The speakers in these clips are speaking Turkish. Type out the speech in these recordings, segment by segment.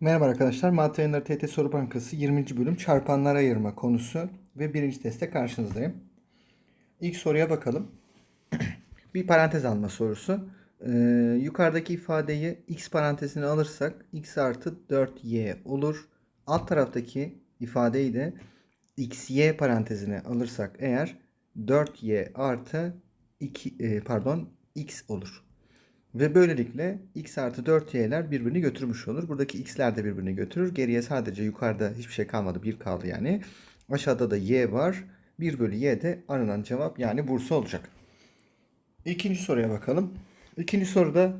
Merhaba arkadaşlar. Mat Yayınları TT Soru Bankası 20. bölüm çarpanlara ayırma konusu ve birinci testte karşınızdayım. İlk soruya bakalım. bir parantez alma sorusu. Ee, yukarıdaki ifadeyi x parantezine alırsak x artı 4y olur. Alt taraftaki ifadeyi de xy parantezine alırsak eğer 4y artı 2 e, pardon x olur. Ve böylelikle x artı 4y'ler birbirini götürmüş olur. Buradaki x'ler de birbirini götürür. Geriye sadece yukarıda hiçbir şey kalmadı. 1 kaldı yani. Aşağıda da y var. 1 bölü y de aranan cevap yani Bursa olacak. İkinci soruya bakalım. İkinci soruda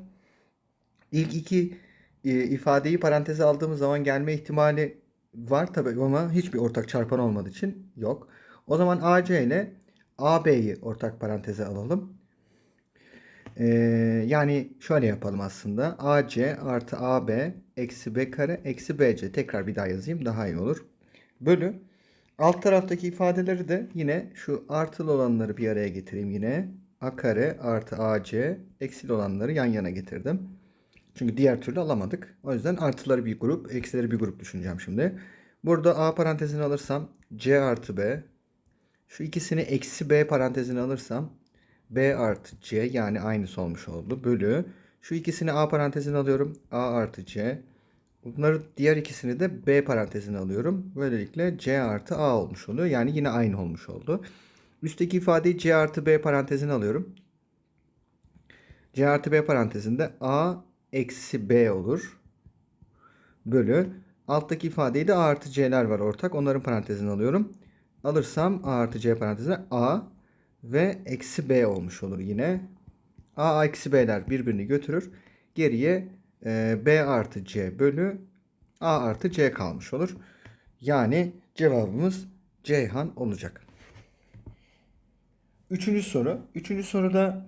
ilk iki e, ifadeyi paranteze aldığımız zaman gelme ihtimali var tabii ama hiçbir ortak çarpan olmadığı için yok. O zaman AC ile AB'yi ortak paranteze alalım. Ee, yani şöyle yapalım aslında. AC artı AB eksi B kare eksi BC. Tekrar bir daha yazayım daha iyi olur. Bölü. Alt taraftaki ifadeleri de yine şu artılı olanları bir araya getireyim yine. A kare artı AC eksili olanları yan yana getirdim. Çünkü diğer türlü alamadık. O yüzden artıları bir grup, eksileri bir grup düşüneceğim şimdi. Burada A parantezini alırsam C artı B. Şu ikisini eksi B parantezine alırsam B artı C yani aynısı olmuş oldu. Bölü. Şu ikisini A parantezine alıyorum. A artı C. Bunları diğer ikisini de B parantezine alıyorum. Böylelikle C artı A olmuş oluyor. Yani yine aynı olmuş oldu. Üstteki ifadeyi C artı B parantezine alıyorum. C artı B parantezinde A eksi B olur. Bölü. Alttaki ifadeyi de A artı C'ler var ortak. Onların parantezine alıyorum. Alırsam A artı C parantezine A ve eksi b olmuş olur yine. a eksi b'ler birbirini götürür. Geriye e, b artı c bölü a artı c kalmış olur. Yani cevabımız Ceyhan olacak. Üçüncü soru. Üçüncü soruda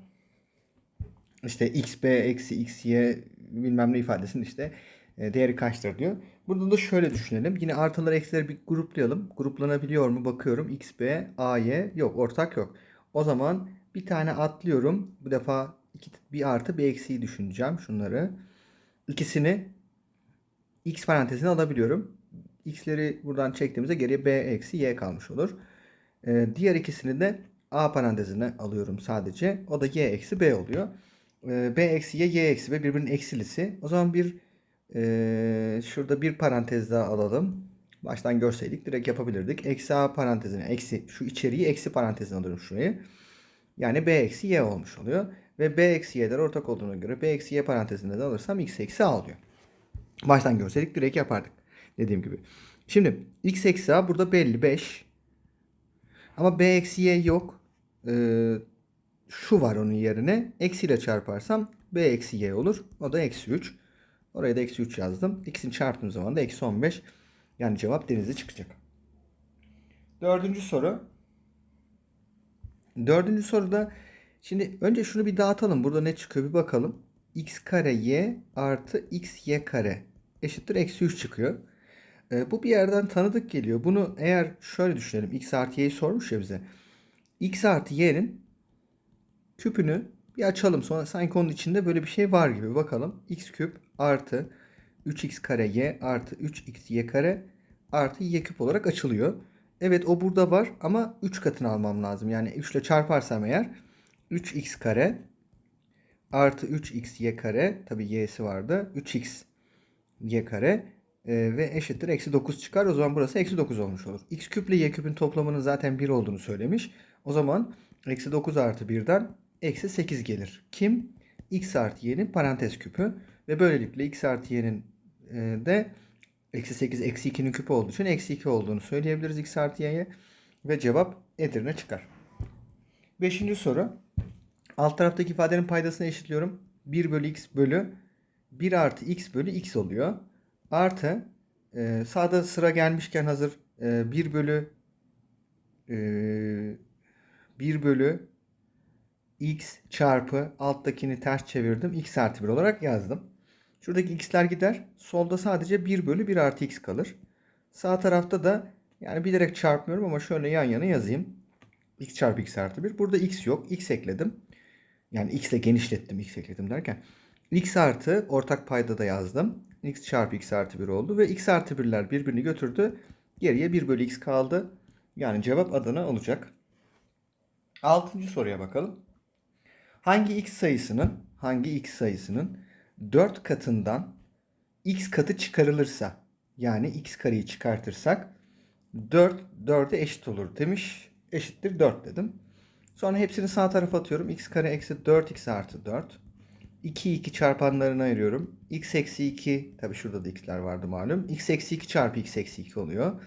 işte x b eksi x y bilmem ne ifadesinin işte e, değeri kaçtır diyor. Burada da şöyle düşünelim. Yine artıları eksileri bir gruplayalım. Gruplanabiliyor mu bakıyorum. x b a y yok ortak yok. O zaman bir tane atlıyorum. Bu defa iki, bir artı bir eksiği düşüneceğim şunları. İkisini x parantezine alabiliyorum. x'leri buradan çektiğimizde geriye b eksi y kalmış olur. Ee, diğer ikisini de a parantezine alıyorum sadece. O da y eksi b oluyor. Ee, b eksi y, y eksi b birbirinin eksilisi. O zaman bir e, şurada bir parantez daha alalım. Baştan görseydik direkt yapabilirdik. Eksi a parantezine eksi şu içeriği eksi parantezine alıyorum şurayı. Yani b eksi y olmuş oluyor. Ve b eksi y'ler ortak olduğuna göre b eksi y parantezinde de alırsam x eksi a oluyor. Baştan görseydik direkt yapardık. Dediğim gibi. Şimdi x eksi a burada belli 5. Ama b eksi y yok. Ee, şu var onun yerine. Eksiyle çarparsam b eksi y olur. O da eksi 3. Oraya da eksi 3 yazdım. İkisini çarptığım zaman da eksi 15. Yani cevap denizli çıkacak. Dördüncü soru. Dördüncü soruda şimdi önce şunu bir dağıtalım. Burada ne çıkıyor bir bakalım. x kare y artı x y kare eşittir eksi 3 çıkıyor. E, bu bir yerden tanıdık geliyor. Bunu eğer şöyle düşünelim. x artı y'yi sormuş ya bize. x artı y'nin küpünü bir açalım. Sonra sanki onun içinde böyle bir şey var gibi. Bakalım. x küp artı 3x kare y artı 3x y kare artı y küp olarak açılıyor. Evet o burada var ama 3 katını almam lazım. Yani 3 ile çarparsam eğer 3x kare artı 3x y kare tabi y'si vardı. 3x y kare e, ve eşittir eksi 9 çıkar. O zaman burası eksi 9 olmuş olur. x küp ile y küpün toplamının zaten 1 olduğunu söylemiş. O zaman eksi 9 artı 1'den eksi 8 gelir. Kim? x artı y'nin parantez küpü. Ve böylelikle x artı y'nin de eksi 8 eksi 2'nin küpü olduğu için eksi 2 olduğunu söyleyebiliriz x artı y'ye. Ve cevap Edirne çıkar. Beşinci soru. Alt taraftaki ifadenin paydasını eşitliyorum. 1 bölü x bölü 1 artı x bölü x oluyor. Artı e, sağda sıra gelmişken hazır e, 1 bölü e, 1 bölü x çarpı alttakini ters çevirdim. x artı 1 olarak yazdım. Şuradaki x'ler gider. Solda sadece 1 bölü 1 artı x kalır. Sağ tarafta da yani bilerek çarpmıyorum ama şöyle yan yana yazayım. x çarpı x artı 1. Burada x yok. x ekledim. Yani x ile genişlettim. x ekledim derken. x artı ortak payda da yazdım. x çarpı x artı 1 oldu ve x artı 1'ler birbirini götürdü. Geriye 1 bölü x kaldı. Yani cevap Adana olacak. Altıncı soruya bakalım. Hangi x sayısının hangi x sayısının 4 katından x katı çıkarılırsa yani x kareyi çıkartırsak 4 4'e eşit olur demiş. Eşittir 4 dedim. Sonra hepsini sağ tarafa atıyorum. x kare eksi 4x artı 4. 2 2 çarpanlarını ayırıyorum. x eksi 2 tabi şurada da x'ler vardı malum. x eksi 2 çarpı x eksi 2 oluyor.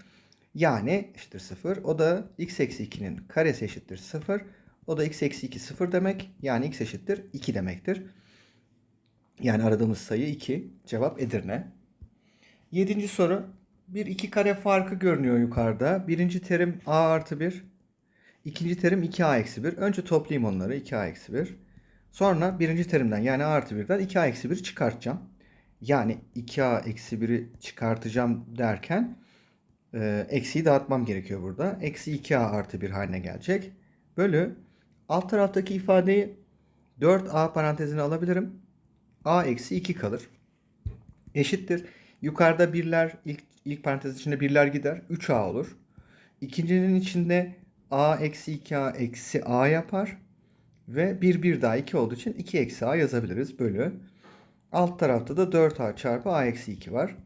Yani eşittir 0. O da x eksi 2'nin karesi eşittir 0. O da x eksi 2 0 demek. Yani x eşittir 2 demektir. Yani aradığımız sayı 2. Cevap Edirne. Yedinci soru. Bir iki kare farkı görünüyor yukarıda. Birinci terim a artı 1. İkinci terim 2a eksi 1. Önce toplayayım onları 2a eksi 1. Sonra birinci terimden yani a artı 1'den 2a eksi 1'i çıkartacağım. Yani 2a eksi 1'i çıkartacağım derken e, eksiyi dağıtmam gerekiyor burada. Eksi 2a artı 1 haline gelecek. Bölü alt taraftaki ifadeyi 4a parantezine alabilirim. A eksi 2 kalır. Eşittir. Yukarıda birler ilk, ilk parantez içinde birler gider. 3a olur. İkincinin içinde a eksi 2a eksi a yapar. Ve 1 1 daha 2 olduğu için 2 eksi a yazabiliriz. Bölü. Alt tarafta da 4a çarpı a eksi 2 var.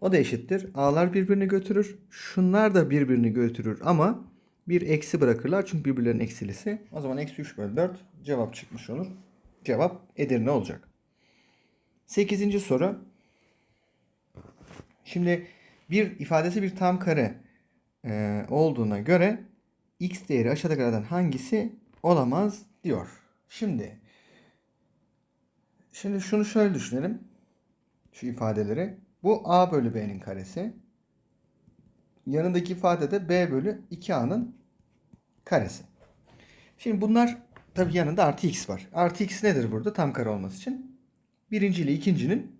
O da eşittir. A'lar birbirini götürür. Şunlar da birbirini götürür ama bir eksi bırakırlar. Çünkü birbirlerinin eksilisi. O zaman eksi 3 bölü 4 cevap çıkmış olur. Cevap Edirne olacak. Sekizinci soru. Şimdi bir ifadesi bir tam kare e, olduğuna göre x değeri aşağıdakilerden hangisi olamaz diyor. Şimdi şimdi şunu şöyle düşünelim. Şu ifadeleri. Bu a bölü b'nin karesi. Yanındaki ifade de b bölü 2a'nın karesi. Şimdi bunlar tabii yanında artı x var. Artı x nedir burada tam kare olması için? Birinci ile ikincinin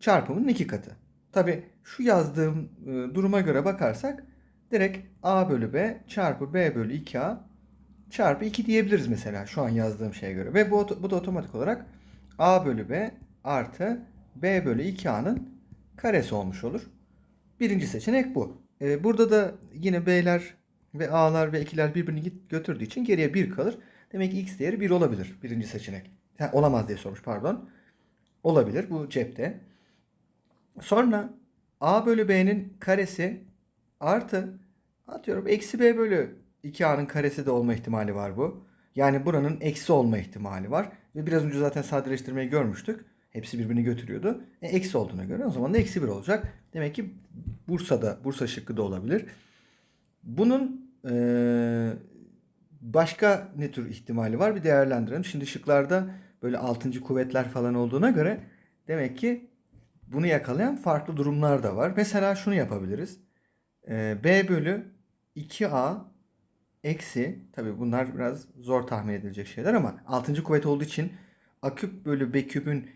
çarpımının iki katı. Tabi şu yazdığım e, duruma göre bakarsak direkt a bölü b çarpı b bölü 2a çarpı 2 diyebiliriz mesela şu an yazdığım şeye göre. Ve bu, bu da otomatik olarak a bölü b artı b bölü 2a'nın karesi olmuş olur. Birinci seçenek bu. E, burada da yine b'ler ve a'lar ve 2'ler birbirini götürdüğü için geriye 1 kalır. Demek ki x değeri 1 olabilir birinci seçenek. Ha, olamaz diye sormuş pardon. Olabilir bu cepte. Sonra a bölü b'nin karesi artı atıyorum eksi b bölü 2a'nın karesi de olma ihtimali var bu. Yani buranın eksi olma ihtimali var. Ve biraz önce zaten sadeleştirmeyi görmüştük. Hepsi birbirini götürüyordu. E, eksi olduğuna göre o zaman da eksi 1 olacak. Demek ki Bursa'da, Bursa şıkkı da olabilir. Bunun e, başka ne tür ihtimali var bir değerlendirelim. Şimdi şıklarda böyle 6. kuvvetler falan olduğuna göre demek ki bunu yakalayan farklı durumlar da var. Mesela şunu yapabiliriz. E, B bölü 2A eksi tabi bunlar biraz zor tahmin edilecek şeyler ama 6. kuvvet olduğu için A küp bölü B küpün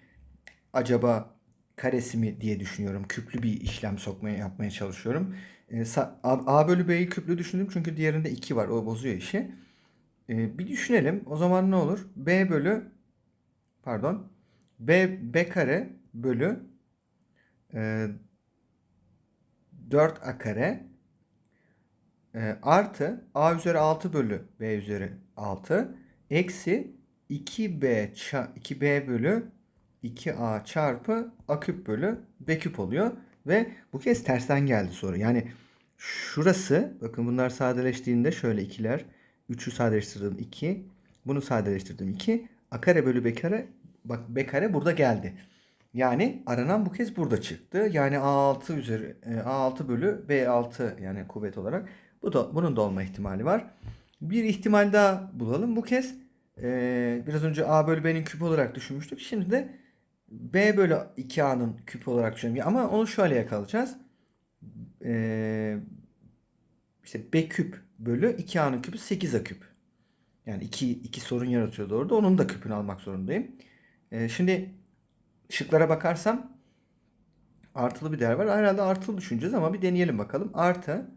acaba karesi mi diye düşünüyorum. Küplü bir işlem sokmaya yapmaya çalışıyorum. E, A, bölü B'yi küplü düşündüm çünkü diğerinde 2 var. O bozuyor işi. E, bir düşünelim. O zaman ne olur? B bölü pardon B, B kare bölü e, 4A kare e, artı A üzeri 6 bölü B üzeri 6 eksi 2B 2B bölü 2A çarpı A küp bölü B küp oluyor. Ve bu kez tersten geldi soru. Yani şurası bakın bunlar sadeleştiğinde şöyle ikiler. 3'ü sadeleştirdim 2. Bunu sadeleştirdim 2. A kare bölü B kare bak B burada geldi. Yani aranan bu kez burada çıktı. Yani A6 üzeri A6 bölü B6 yani kuvvet olarak bu da bunun da olma ihtimali var. Bir ihtimal daha bulalım. Bu kez e, biraz önce A bölü B'nin küp olarak düşünmüştük. Şimdi de B bölü 2A'nın küp olarak düşünelim. Ama onu şöyle yakalayacağız. Ee, işte B küp bölü 2A'nın küpü 8A küp. Yani iki, iki sorun yaratıyordu orada. Onun da küpünü almak zorundayım. Ee, şimdi şıklara bakarsam artılı bir değer var. Herhalde artılı düşüneceğiz ama bir deneyelim bakalım. Artı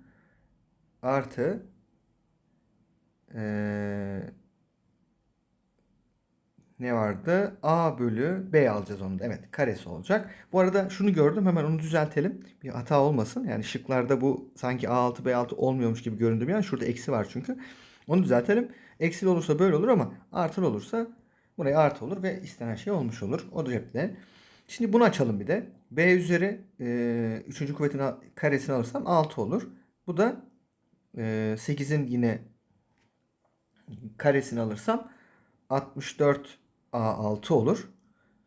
artı ee, ne vardı? A bölü B alacağız onu da. Evet karesi olacak. Bu arada şunu gördüm hemen onu düzeltelim. Bir hata olmasın. Yani şıklarda bu sanki A6 B6 olmuyormuş gibi göründü an. Şurada eksi var çünkü. Onu düzeltelim. Eksili olursa böyle olur ama artılı olursa buraya artı olur ve istenen şey olmuş olur. O da cepte. Şimdi bunu açalım bir de. B üzeri e, 3. kuvvetin karesini alırsam 6 olur. Bu da e, 8'in yine karesini alırsam 64 A6 olur.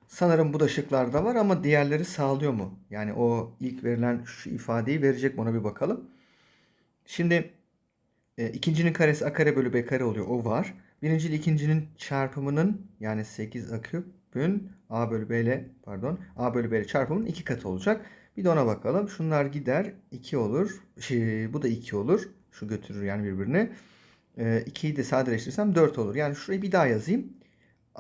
Sanırım bu da şıklarda var ama diğerleri sağlıyor mu? Yani o ilk verilen şu ifadeyi verecek mi ona bir bakalım. Şimdi e, ikincinin karesi a kare bölü b kare oluyor. O var. Birinci ile ikincinin çarpımının yani 8 a küpün a bölü b ile pardon a bölü b ile çarpımının iki katı olacak. Bir de ona bakalım. Şunlar gider 2 olur. Şey, bu da 2 olur. Şu götürür yani birbirini. E, 2'yi de sadeleştirirsem 4 olur. Yani şurayı bir daha yazayım.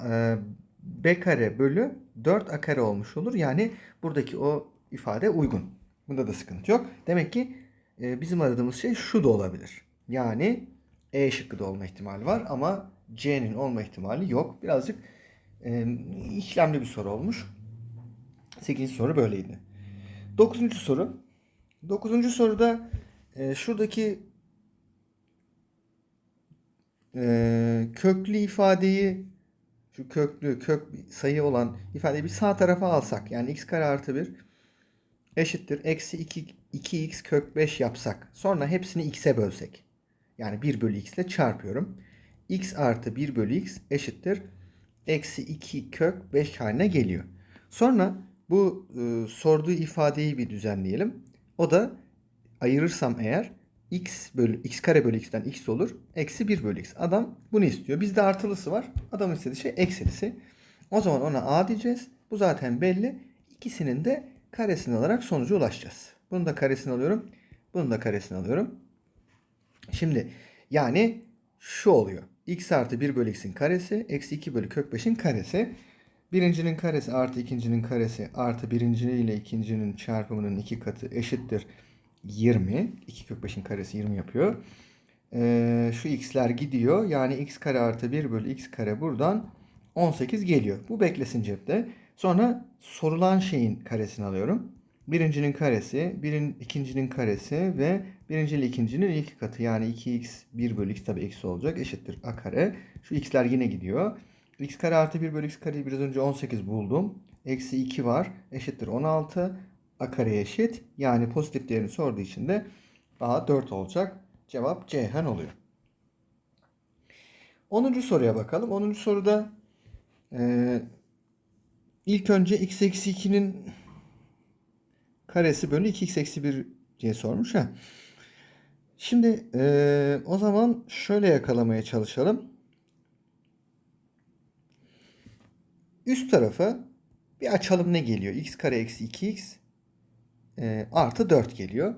E, b kare bölü 4 a kare olmuş olur. Yani buradaki o ifade uygun. Bunda da sıkıntı yok. Demek ki e, bizim aradığımız şey şu da olabilir. Yani E şıkkı da olma ihtimali var ama C'nin olma ihtimali yok. Birazcık e, işlemli bir soru olmuş. 8. soru böyleydi. 9. soru. 9. soruda e, şuradaki e, köklü ifadeyi şu köklü kök sayı olan ifadeyi bir sağ tarafa alsak yani x kare artı 1 eşittir eksi 2, 2x kök 5 yapsak sonra hepsini x'e bölsek yani 1 bölü x ile çarpıyorum. X artı 1 bölü x eşittir eksi 2 kök 5 haline geliyor. Sonra bu e, sorduğu ifadeyi bir düzenleyelim. O da ayırırsam eğer x bölü x kare bölü x'ten x olur. Eksi 1 bölü x. Adam bunu istiyor. Bizde artılısı var. Adamın istediği şey eksilisi. O zaman ona a diyeceğiz. Bu zaten belli. İkisinin de karesini alarak sonuca ulaşacağız. Bunu da karesini alıyorum. Bunu da karesini alıyorum. Şimdi yani şu oluyor. X artı 1 bölü x'in karesi eksi 2 bölü kök 5'in karesi. Birincinin karesi artı ikincinin karesi artı birinci ile ikincinin çarpımının iki katı eşittir 20. 2 kök 5'in karesi 20 yapıyor. Ee, şu x'ler gidiyor. Yani x kare artı 1 bölü x kare buradan 18 geliyor. Bu beklesin cepte. Sonra sorulan şeyin karesini alıyorum. Birincinin karesi, birin, ikincinin karesi ve birinci ile ikincinin iki katı. Yani 2x 1 bölü x tabi eksi olacak. Eşittir a kare. Şu x'ler yine gidiyor. x kare artı 1 bölü x kareyi biraz önce 18 buldum. Eksi 2 var. Eşittir 16. A kareye eşit. Yani pozitif değerini sorduğu için de a 4 olacak. Cevap Ceyhan oluyor. 10. soruya bakalım. 10. soruda e, ilk önce x eksi 2'nin karesi bölü 2x eksi 1 diye sormuş ha. Şimdi e, o zaman şöyle yakalamaya çalışalım. Üst tarafa bir açalım ne geliyor? x kare eksi 2x e, artı 4 geliyor.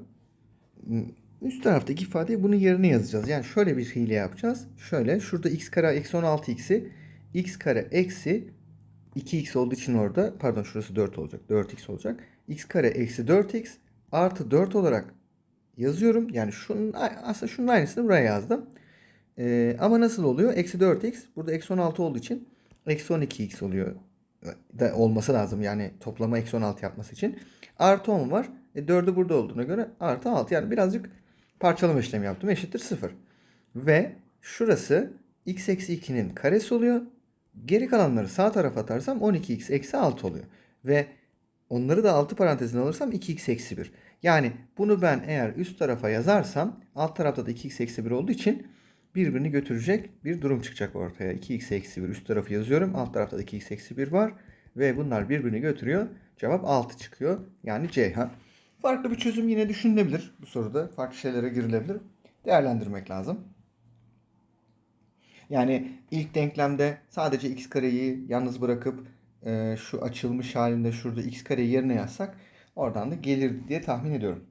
Üst taraftaki ifadeyi bunun yerine yazacağız. Yani şöyle bir hile yapacağız. Şöyle şurada x kare eksi 16x'i x kare eksi 2x olduğu için orada pardon şurası 4 olacak. 4x olacak. X kare eksi 4x artı 4 olarak yazıyorum. Yani şunun aslında şunun aynısını buraya yazdım. Ee, ama nasıl oluyor? Eksi 4x burada eksi 16 olduğu için eksi 12x oluyor. Da olması lazım yani toplama eksi 16 yapması için. Artı 10 var. E, 4'ü burada olduğuna göre artı 6. Yani birazcık parçalama işlemi yaptım. Eşittir 0. Ve şurası x eksi 2'nin karesi oluyor. Geri kalanları sağ tarafa atarsam 12x eksi 6 oluyor. Ve onları da 6 parantezine alırsam 2x eksi 1. Yani bunu ben eğer üst tarafa yazarsam alt tarafta da 2x eksi 1 olduğu için birbirini götürecek bir durum çıkacak ortaya. 2x eksi 1 üst tarafı yazıyorum. Alt tarafta da 2x eksi 1 var. Ve bunlar birbirini götürüyor. Cevap 6 çıkıyor. Yani Ceyhan. Farklı bir çözüm yine düşünülebilir bu soruda. Farklı şeylere girilebilir. Değerlendirmek lazım. Yani ilk denklemde sadece x kareyi yalnız bırakıp e, şu açılmış halinde şurada x kareyi yerine yazsak oradan da gelir diye tahmin ediyorum.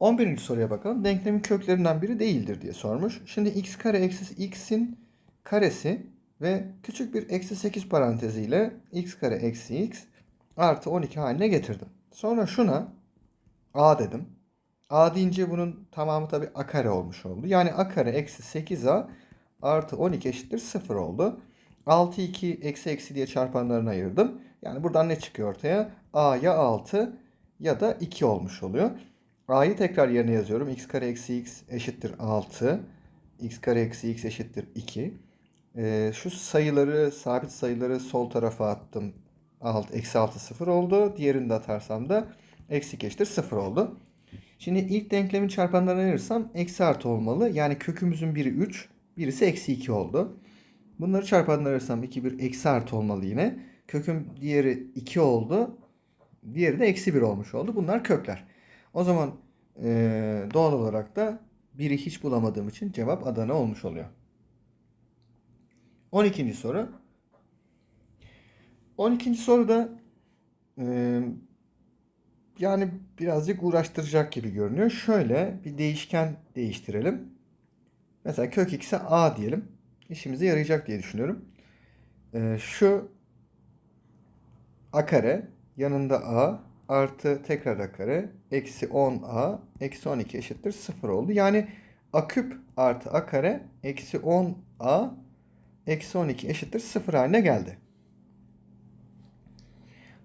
11. soruya bakalım. Denklemin köklerinden biri değildir diye sormuş. Şimdi x kare eksi x'in karesi ve küçük bir eksi 8 paranteziyle x kare eksi x artı 12 haline getirdim. Sonra şuna a dedim. a deyince bunun tamamı tabi a kare olmuş oldu. Yani a kare eksi 8a artı 12 eşittir 0 oldu. 6 2 eksi eksi diye çarpanlarına ayırdım. Yani buradan ne çıkıyor ortaya? A ya 6 ya da 2 olmuş oluyor. A'yı tekrar yerine yazıyorum. x kare eksi x eşittir 6. x kare eksi x eşittir 2. Ee, şu sayıları, sabit sayıları sol tarafa attım. Alt, eksi 6 0 oldu. Diğerini de atarsam da eksi 2 eşittir 0 oldu. Şimdi ilk denklemin çarpanlarına ayırırsam eksi artı olmalı. Yani kökümüzün biri 3, birisi eksi 2 oldu. Bunları çarpanlarına ayırırsam 2 bir eksi artı olmalı yine. Kökün diğeri 2 oldu. Diğeri de eksi 1 olmuş oldu. Bunlar kökler. O zaman eee, doğal olarak da biri hiç bulamadığım için cevap Adana olmuş oluyor. 12. soru. 12. soruda eee, yani birazcık uğraştıracak gibi görünüyor. Şöyle bir değişken değiştirelim. Mesela kök x'e a diyelim. İşimize yarayacak diye düşünüyorum. Eee, şu a kare yanında a artı tekrar a kare eksi 10a eksi 12 eşittir 0 oldu. Yani a küp artı a kare eksi 10a eksi 12 eşittir 0 haline geldi.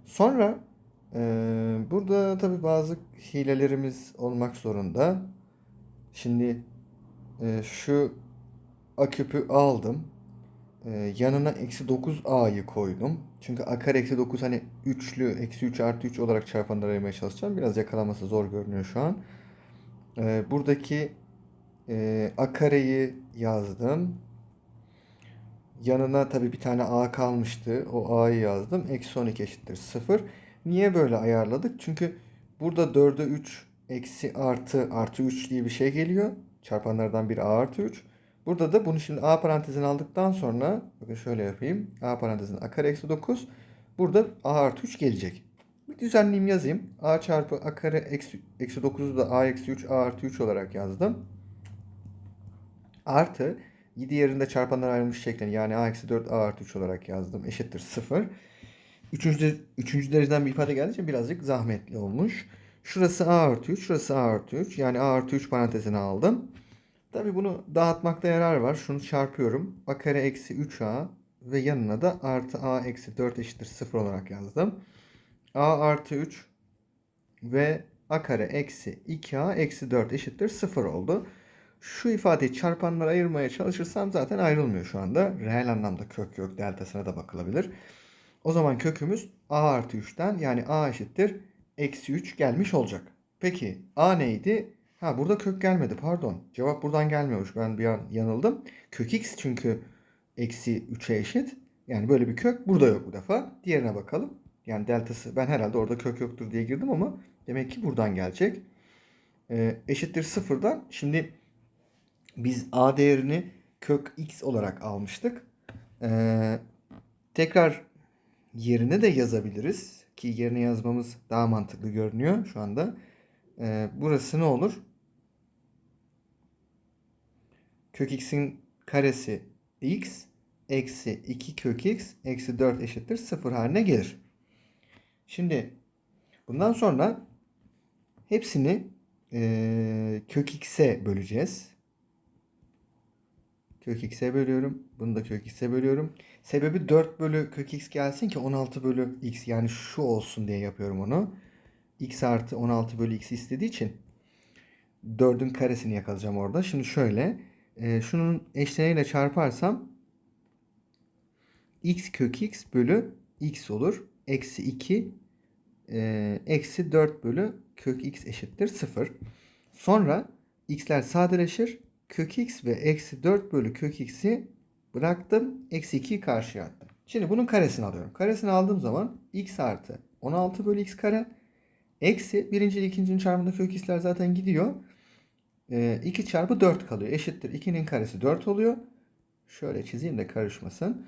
Sonra eee, burada tabi bazı hilelerimiz olmak zorunda. Şimdi eee, şu a küpü aldım. Ee, yanına eksi 9a'yı koydum. Çünkü a kare eksi 9 hani üçlü eksi 3 artı 3 olarak çarpanları aramaya çalışacağım. Biraz yakalaması zor görünüyor şu an. Ee, buradaki e, a kareyi yazdım. Yanına tabii bir tane a kalmıştı. O a'yı yazdım. Eksi 12 eşittir 0. Niye böyle ayarladık? Çünkü burada 4'e 3 eksi artı artı 3 diye bir şey geliyor. Çarpanlardan biri a artı 3. Burada da bunu şimdi a parantezine aldıktan sonra bakın şöyle yapayım. a parantezine a kare eksi 9. Burada a artı 3 gelecek. Bir düzenleyeyim yazayım. a çarpı a kare eksi, eksi 9'u da a eksi 3 a artı 3 olarak yazdım. Artı 7 yerinde çarpanlar ayrılmış şeklini yani a eksi 4 a artı 3 olarak yazdım. Eşittir 0. Üçüncü, üçüncü dereceden bir ifade geldiği için birazcık zahmetli olmuş. Şurası a artı 3, şurası a artı 3. Yani a artı 3 parantezine aldım. Tabi bunu dağıtmakta yarar var. Şunu çarpıyorum. a kare eksi 3a ve yanına da artı a eksi 4 eşittir 0 olarak yazdım. a artı 3 ve a kare eksi 2a eksi 4 eşittir 0 oldu. Şu ifadeyi çarpanlara ayırmaya çalışırsam zaten ayrılmıyor şu anda. Reel anlamda kök yok deltasına da bakılabilir. O zaman kökümüz a artı 3'ten yani a eşittir eksi 3 gelmiş olacak. Peki a neydi? Ha burada kök gelmedi pardon. Cevap buradan gelmiyormuş. Ben bir an yanıldım. Kök x çünkü eksi 3'e eşit. Yani böyle bir kök burada yok bu defa. Diğerine bakalım. Yani deltası ben herhalde orada kök yoktur diye girdim ama demek ki buradan gelecek. Ee, eşittir sıfırdan. Şimdi biz a değerini kök x olarak almıştık. Ee, tekrar yerine de yazabiliriz. Ki yerine yazmamız daha mantıklı görünüyor şu anda. Ee, burası ne olur? Kök x'in karesi x eksi 2 kök x eksi 4 eşittir 0 haline gelir. Şimdi bundan sonra hepsini e, kök x'e böleceğiz. Kök x'e bölüyorum. Bunu da kök x'e bölüyorum. Sebebi 4 bölü kök x gelsin ki 16 bölü x yani şu olsun diye yapıyorum onu. x artı 16 bölü x istediği için 4'ün karesini yakalayacağım orada. Şimdi şöyle. E, şunun eşleniğiyle çarparsam x kök x bölü x olur. Eksi 2 e, eksi 4 bölü kök x eşittir 0. Sonra x'ler sadeleşir. Kök x ve eksi 4 bölü kök x'i bıraktım. Eksi 2'yi karşıya attım. Şimdi bunun karesini alıyorum. Karesini aldığım zaman x artı 16 bölü x kare eksi birinci ile ikincinin çarpımında kök x'ler zaten gidiyor. E, 2 çarpı 4 kalıyor. Eşittir. 2'nin karesi 4 oluyor. Şöyle çizeyim de karışmasın.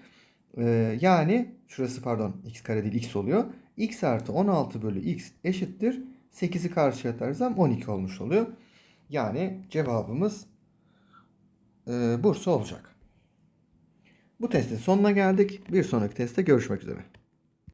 E, yani şurası pardon x kare değil x oluyor. x artı 16 bölü x eşittir. 8'i karşıya atarsam 12 olmuş oluyor. Yani cevabımız e, Bursa olacak. Bu testin sonuna geldik. Bir sonraki testte görüşmek üzere.